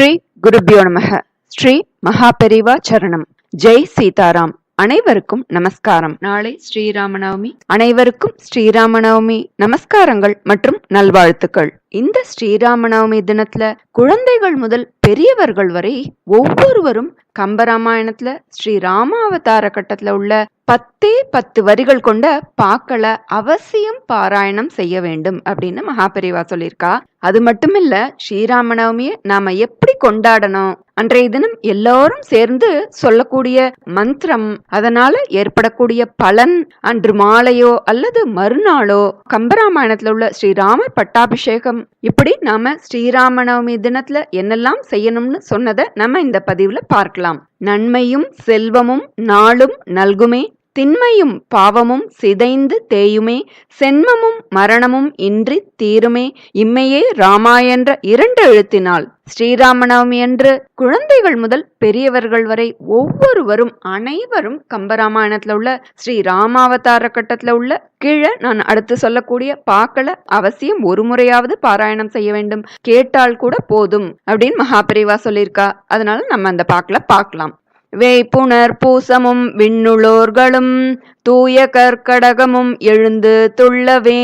ஸ்ரீ குருபியோ நமக. ஸ்ரீ மகாபெரிவா சரணம். ஜெய் சீதாராம். அனைவருக்கும் நமஸ்காரம். நாளை ஸ்ரீராமநவமி. அனைவருக்கும் ஸ்ரீராமநவமி நமஸ்காரங்கள் மற்றும் நல்வாழ்த்துக்கள். இந்த ஸ்ரீராமநவமி தினத்துல குழந்தைகள் முதல் பெரியவர்கள் வரை ஒவ்வொருவரும் கம்பராமாயணத்துல ஸ்ரீ ராமாவதார கட்டத்துல உள்ள பத்தே பத்து வரிகள் கொண்ட பாக்களை அவசியம் பாராயணம் செய்ய வேண்டும் அப்படின்னு மகாபெரிவா சொல்லியிருக்கா. அது மட்டுமில்ல ஸ்ரீராமநவமியை நாம எப்படி கொண்டாடணும்? அன்றைய தினம் எல்லாரும் சேர்ந்து சொல்லக்கூடிய மந்திரம் அதனால ஏற்படக்கூடிய பலன் அன்று மாலையோ அல்லது மறுநாளோ கம்பராமாயணத்துல உள்ள ஸ்ரீராமர் பட்டாபிஷேகம். இப்படி நாம ஸ்ரீராமநவமி தினத்துல என்னெல்லாம் செய்யணும்னு சொன்னதை நம்ம இந்த பதிவுல பார்க்கலாம். நன்மையும் செல்வமும் நாளும் நல்குமே. திண்மையும் பாவமும் சிதைந்து தேயுமே சென்மமும் மரணமும் இன்றி தீருமே. இம்மையே ராமா என்ற இரண்டு எழுத்தினால் ஸ்ரீராமநவமி என்று குழந்தைகள் முதல் பெரியவர்கள் வரை ஒவ்வொருவரும் அனைவரும் கம்பராமாயணத்துல உள்ள ஸ்ரீ ராமாவதார கட்டத்துல உள்ள கீழே நான் அடுத்து சொல்லக்கூடிய பாக்களை அவசியம் ஒரு முறையாவது பாராயணம் செய்ய வேண்டும். கேட்டால் கூட போதும் அப்படின்னு மகாபிரிவா சொல்லியிருக்கா. அதனால நம்ம அந்த பாக்களை பார்க்கலாம் வேய்ப்புணர் பூசமும் விண்ணுளோர்களும் தூய கற்கடகமும் எழுந்து துள்ளவே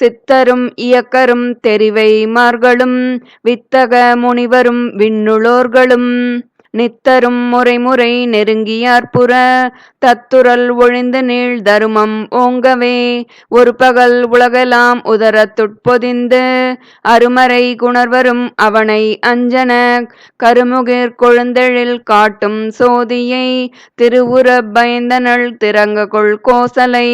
சித்தரும் இயக்கரும் தெரிவை மார்களும் வித்தக முனிவரும் விண்ணுளோர்களும். நித்தரும் முறை முறை நெருங்கியார்புற தத்துரல் ஒழிந்து நீள் தருமம் ஓங்கவே. ஒரு பகல் உலகெல்லாம் உதரத்துட்பொதிந்து அருமறை குணர்வரும் அவனை அஞ்சன. கருமுகிர் கொழுந்தெழில் காட்டும் சோதியை திருவுர பயந்தனள் திறங்க கொள் கோசலை.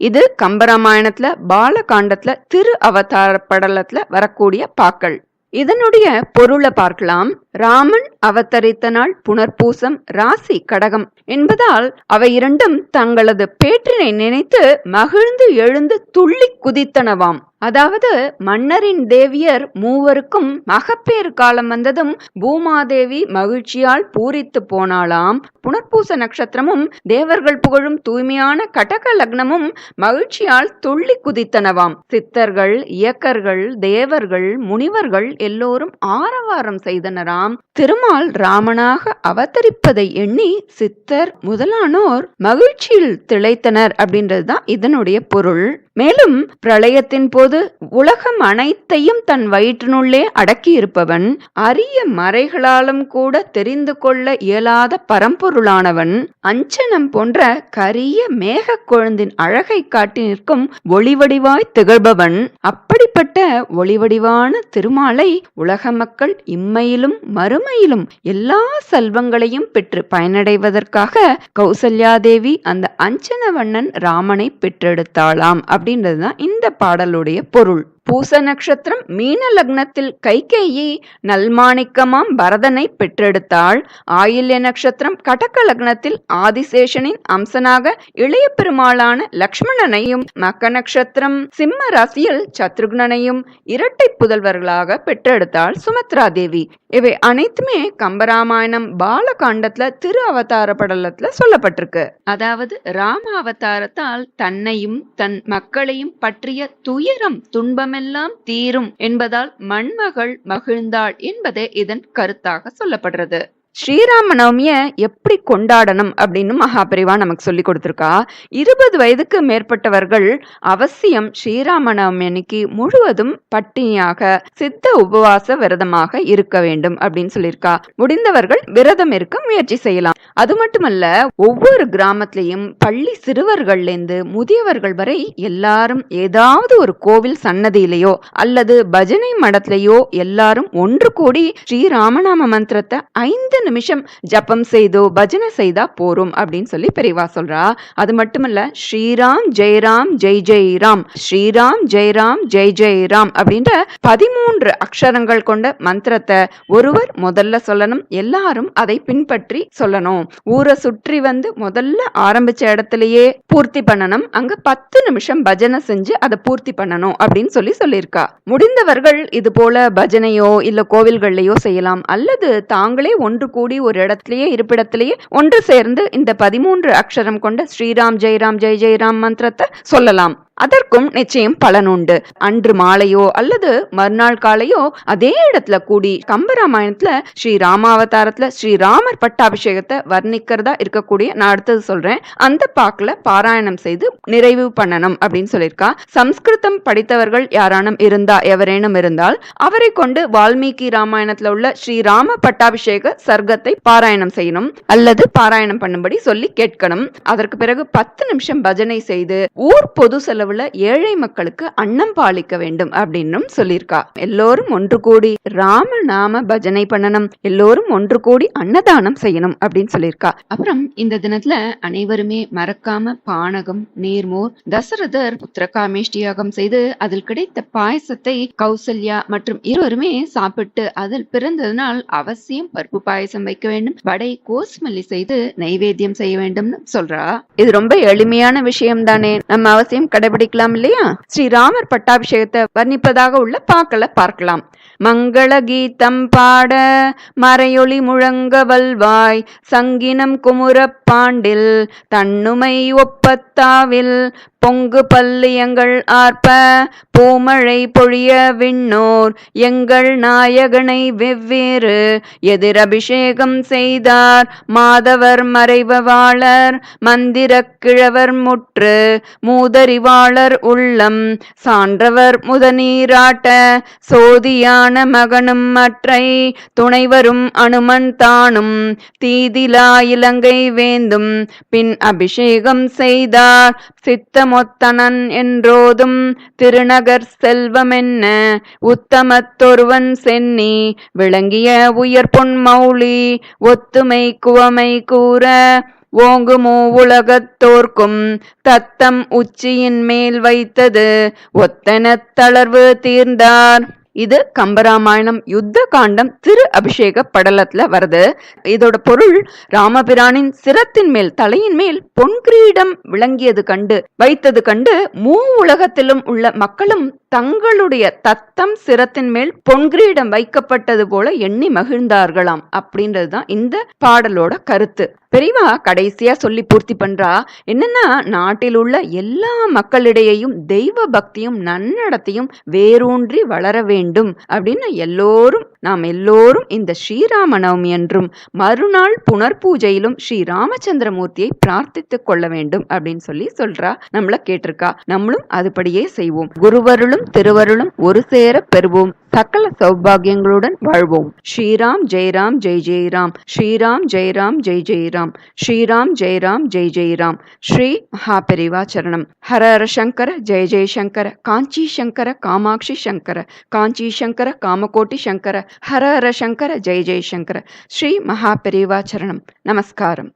இது கம்பராமாயணத்துல பாலகாண்டத்துல திரு அவதார படலத்துல வரக்கூடிய பாக்கள். இதனுடைய பொருளை பார்க்கலாம். ராமன் அவதரித்த நாள் புனர்பூசம் ராசி கடகம் என்பதால் அவை இரண்டும் தங்களது பேற்றினை நினைத்து மகிழ்ந்து எழுந்து துள்ளி குதித்தனவாம். அதாவது மன்னரின் தேவியர் மூவருக்கும் மகப்பேறு காலம் வந்ததும் பூமாதேவி மகிழ்ச்சியால் பூரித்து போனாளாம். புனர்பூச நட்சத்திரமும் தேவர்கள் புகழும் தூய்மையான கடக லக்னமும் மகிழ்ச்சியால் துள்ளி குதித்தனவாம். சித்தர்கள் இயக்கர்கள் தேவர்கள் முனிவர்கள் எல்லோரும் ஆரவாரம் செய்தனராம். திருமால் ராமனாக அவதரிப்பதை எண்ணி சித்தர் முதலானோர் மகிழ்ச்சியில் திளைத்தனர் அப்படின்றதுதான் இதனுடைய பொருள். மேலும் பிரளயத்தின் போது உலகம் அனைத்தையும் தன் வயிற்றினுள்ளே அடக்கியிருப்பவன் அரிய மறைகளாலும் கூட தெரிந்து கொள்ள இயலாத பரம்பொருளானவன் அஞ்சனம் போன்ற கரிய மேக கொழுந்தின் அழகை காட்டி நிற்கும் ஒளிவடிவாய் திகழ்பவன் அப்படிப்பட்ட ஒளிவடிவான திருமாலை உலக மக்கள் இம்மையிலும் மறுமையிலும் எல்லா செல்வங்களையும் பெற்று பயனடைவதற்காக கௌசல்யாதேவி அந்த அஞ்சனவண்ணன் ராமனை பெற்றெடுத்தாளாம். அப்படின்றதுதான் இந்த பாடலுடைய பொருள். பூச நட்சத்திரம் மீன லக்னத்தில் கைகேயி நல்மாணிக்கமாம் பரதனை பெற்றெடுத்தாள். ஆயில்ய நட்சத்திரம் கடக்க லக்னத்தில் ஆதிசேஷனின் அம்சனாக இளைய பெருமாளான லக்ஷ்மணனையும் மக்க நட்சத்திரம் சிம்ம ராசியில் சத்ருக்னனையும் இரட்டை புதல்வர்களாக பெற்றெடுத்தாள் சுமத்ரா தேவி இவை அனைத்துமே கம்பராமாயணம் பாலகாண்டத்துல திரு அவதார படலத்துல சொல்லப்பட்டிருக்கு. அதாவது ராம அவதாரத்தால் தன்னையும் தன் மக்களையும் பற்றிய துயரம் துன்பமெல்லாம் தீரும் என்பதால் மண்மகள் மகிழ்ந்தாள் என்பதே இதன் கருத்தாக சொல்லப்படுறது. ஸ்ரீராம நவமியை எப்படி கொண்டாடணும் அப்படின்னு மகாபரிவா நமக்கு சொல்லி கொடுத்துருக்கா. இருபது வயதுக்கு மேற்பட்டவர்கள் அவசியம் ஸ்ரீராம நவமி அன்னைக்கு முழுவதும் பட்டினியாக சித்த உபவாச விரதமாக இருக்க வேண்டும் அப்படின்னு சொல்லியிருக்கா. முடிந்தவர்கள் விரதம் இருக்க முயற்சி செய்யலாம். அது மட்டுமல்ல ஒவ்வொரு கிராமத்திலையும் பள்ளி சிறுவர்கள்லேருந்து முதியவர்கள் வரை எல்லாரும் ஏதாவது ஒரு கோவில் சன்னதியிலேயோ அல்லது பஜனை மடத்திலேயோ எல்லாரும் ஒன்று கூடி ஸ்ரீராமநாம மந்திரத்தை ஐந்து நிமிஷம் ஜப்பம் செய்தோ பஜனை செய்தா போரும் அப்படின்னு சொல்லி பெரியவா சொல்றா. அது மட்டுமல்ல ஸ்ரீராம் ஜெயராம் ஜெய் ஜெய் ராம் ஸ்ரீராம் ஜெயராம் ஜெய் ஜெய் ராம் அப்படின்ற பதிமூன்று அக்ஷரங்கள் கொண்ட மந்திரத்தை ஒருவர் முதல்ல சொல்லணும் எல்லாரும் அதை பின்பற்றி சொல்லணும். ஊரை சுற்றி வந்து முதல்ல ஆரம்பிச்ச இடத்துலயே பூர்த்தி பண்ணணும். அங்க பத்து நிமிஷம் பஜனை செஞ்சு அதை பூர்த்தி பண்ணணும் அப்படின்னு சொல்லி சொல்லியிருக்கா. முடிந்தவர்கள் இது போல பஜனையோ இல்ல கோவில்கள்லயோ செய்யலாம். அல்லது தாங்களே ஒன்று கூடி ஒரு இடத்திலேயே இருப்பிடத்திலேயே ஒன்று சேர்ந்து இந்த பதிமூன்று அக்ஷரம் கொண்ட ஸ்ரீராம் ஜெயராம் ஜெய் ஜெயராம் மந்திரத்தை சொல்லலாம். அதற்கும் நிச்சயம் பலனுண்டு. அன்று மாலையோ அல்லது மறுநாள் காலையோ அதே இடத்துல கூடி கம்பராமாயணத்துல ஸ்ரீ ராமாவதாரத்துல ஸ்ரீ ராமர் பட்டாபிஷேகத்தை வர்ணிக்கிறதா இருக்கக்கூடிய நான் அடுத்தது சொல்றேன். அந்த பாக்குல பாராயணம் செய்து நிறைவு பண்ணணும் அப்படின்னு சொல்லியிருக்கா. சம்ஸ்கிருதம் படித்தவர்கள் யாரானும் இருந்தா எவரேனும் இருந்தால் அவரை கொண்டு வால்மீகி ராமாயணத்துல உள்ள ஸ்ரீ ராம பட்டாபிஷேக சர்க்கத்தை பாராயணம் செய்யணும். அல்லது பாராயணம் பண்ணும்படி சொல்லி கேட்கணும். அதற்கு பிறகு பத்து நிமிஷம் பஜனை செய்து ஊர் பொது அளவுல ஏழை மக்களுக்கு அன்னம் பாலிக்க வேண்டும் அப்படின்னும் சொல்லியிருக்கா. எல்லோரும் ஒன்று கூடி ராம நாம பஜனை பண்ணணும். எல்லோரும் ஒன்று கூடி அன்னதானம் செய்யணும் அப்படின்னு சொல்லியிருக்கா. அப்புறம் இந்த தினத்துல அனைவருமே மறக்காம பானகம் நீர்மோர் தசரதர் புத்திரகாமேஷ்டியாகம் செய்து அதில் கிடைத்த பாயசத்தை கௌசல்யா மற்றும் இருவருமே சாப்பிட்டு அதில் பிறந்ததனால் அவசியம் பருப்பு பாயசம் வைக்க வேண்டும். வடை கோஸ்மல்லி செய்து நைவேத்தியம் செய்ய வேண்டும்னு சொல்றா. இது ரொம்ப எளிமையான விஷயம் தானே நம்ம அவசியம் கடை படிக்கலாம் இல்லையா ஸ்ரீராமர் பட்டாபிஷேகத்தை வர்ணிப்பதாக உள்ள பாக்களை பார்க்கலாம். மங்கள கீதம் பாட மறையொளி முழங்க வல்வாய் சங்கினம் குமுறப் பாண்டில் தன்னுமை ஒப்பத்தாவில் பொங்கு பல்லியங்கள் ஆர்ப்ப பூமழை பொழிய விண்ணோர் எங்கள் நாயகனை வெவ்வேறு எதிரபிஷேகம் செய்தார். மாதவர் மறைவாளர் மந்திர கிழவர் முற்று மூதறிவாளர் உள்ளம் சான்றவர் முதநீராட்ட சோதியான மகனும் மற்றை துணைவரும் அனுமன் தானும் தீதிலா இலங்கை வேந்தும் பின் அபிஷேகம் செய்தார். சித்தமொத்தனன் என்றோதும் திருநகர் செல்வமென்ன? உத்தமத்தொருவன் சென்னி விளங்கிய உயர் பொன்மௌலி ஒத்துமை குவமை கூற ஓங்குமோ உலகத்தோர்க்கும் தத்தம் உச்சியின் மேல் வைத்தது ஒத்தன தளர்வு தீர்ந்தார். இது கம்பராமாயணம் யுத்த காண்டம் திரு அபிஷேக படலத்துல வருது. இதோட பொருள் ராமபிரானின் சிரத்தின் மேல் தலையின் மேல் பொன் கிரீடம் விளங்கியது கண்டு வைத்தது கண்டு மூ உலகத்திலும் உள்ள மக்களும் தங்களுடைய தத்தம் சிரத்தின் மேல் பொன்கிரீடம் வைக்கப்பட்டது போல எண்ணி மகிழ்ந்தார்களாம் அப்படின்றதுதான் இந்த பாடலோட கருத்து. பெரியவா கடைசியா சொல்லி பூர்த்தி பண்றா என்னன்னா நாட்டில் உள்ள எல்லா மக்களிடையேயும் தெய்வ பக்தியும் நன்னடத்தையும் வேரூன்றி வளர வேண்டும் அப்படின்னு எல்லோரும் நாம் எல்லோரும் இந்த ஸ்ரீராம நவமி என்றும் மறுநாள் புனர் பூஜையிலும் ஸ்ரீ ராமச்சந்திரமூர்த்தியை பிரார்த்தித்துக் கொள்ள வேண்டும் அப்படின்னு சொல்லி சொல்றா நம்மள கேட்டிருக்கா. நம்மளும் அதுபடியே செய்வோம். குருவருளும் திருவருளும் ஒரு சேர பெறுவோம். சகல சௌபாகியங்களுடன் வாழ்வோம். ஸ்ரீராம் ஜெயராம் ஜெய் ஜெயராம். ஸ்ரீராம் ஜெயராம் ஜெய் ஜெயராம். ஸ்ரீராம் ஜெயராம் ஜெய் ஜெயராம். ஸ்ரீ மகாபெரிவா சரணம். ஹர ஹர சங்கர ஜெய ஜெயசங்கர காஞ்சி சங்கர காமாட்சி சங்கர. காஞ்சி சங்கர காமகோட்டி சங்கர. ஹர ஹர சங்கர ஜெய ஜெயசங்கர ஸ்ரீ மகாபெரிவா சரணம். நமஸ்காரம்.